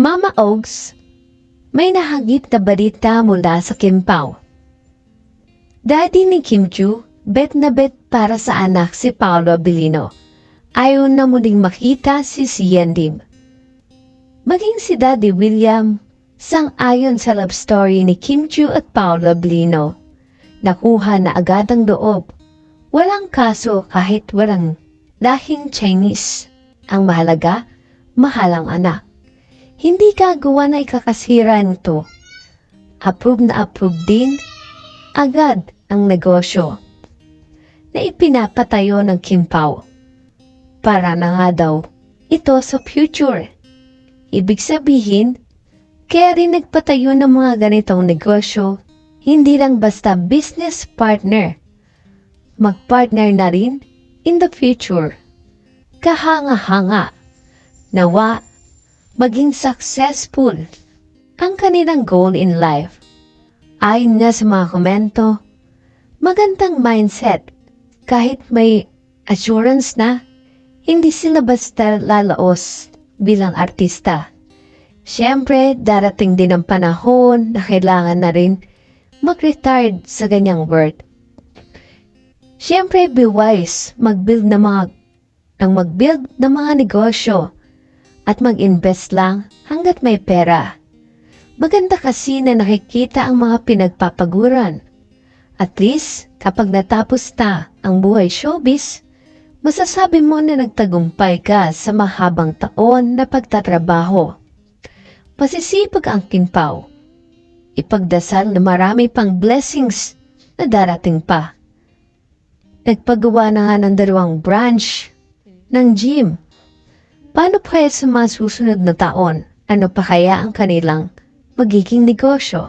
Mama Oaks, may nahagip na balita mula sa Kim Pao. Daddy ni Kim Chu, bet na bet para sa anak si Paolo Abilino. Ayaw na muling makita si Sian Lim. Maging si Daddy William, sang-ayon sa love story ni Kim Chu at Paolo Abilino. Nakuha na agad ang loob. Walang kaso kahit walang lahing Chinese. Ang mahalaga, mahalang anak. Hindi gagawa na ikakasira nito. Approve na approve din agad ang negosyo na ipinapatayo ng Kim Pao. Para na nga daw ito sa future. Ibig sabihin, kaya rin nagpatayo ng mga ganitong negosyo, hindi lang basta business partner. Magpartner na rin in the future. Kahanga-hanga. Nawa, maging successful ang kanilang goal in life. Ayon nga sa mga komento, magandang mindset kahit may assurance na hindi sila basta lalaos bilang artista. Siyempre, darating din ang panahon na kailangan na rin mag-retired sa ganyang work. Siyempre, be wise mag-build ng mga ng mag-build ng mga negosyo at mag-invest lang hanggat may pera. Maganda kasi na nakikita ang mga pinagpapaguran. At least, kapag natapos na ang buhay showbiz, masasabi mo na nagtagumpay ka sa mahabang taon na pagtatrabaho. Pasisipag ang kimpaw. Ipagdasal na marami pang blessings na darating pa. Nagpagawa na nga ng dalawang branch ng gym. Paano pa kaya sa mga susunod na taon? Ano pa kaya ang kanilang magiging negosyo?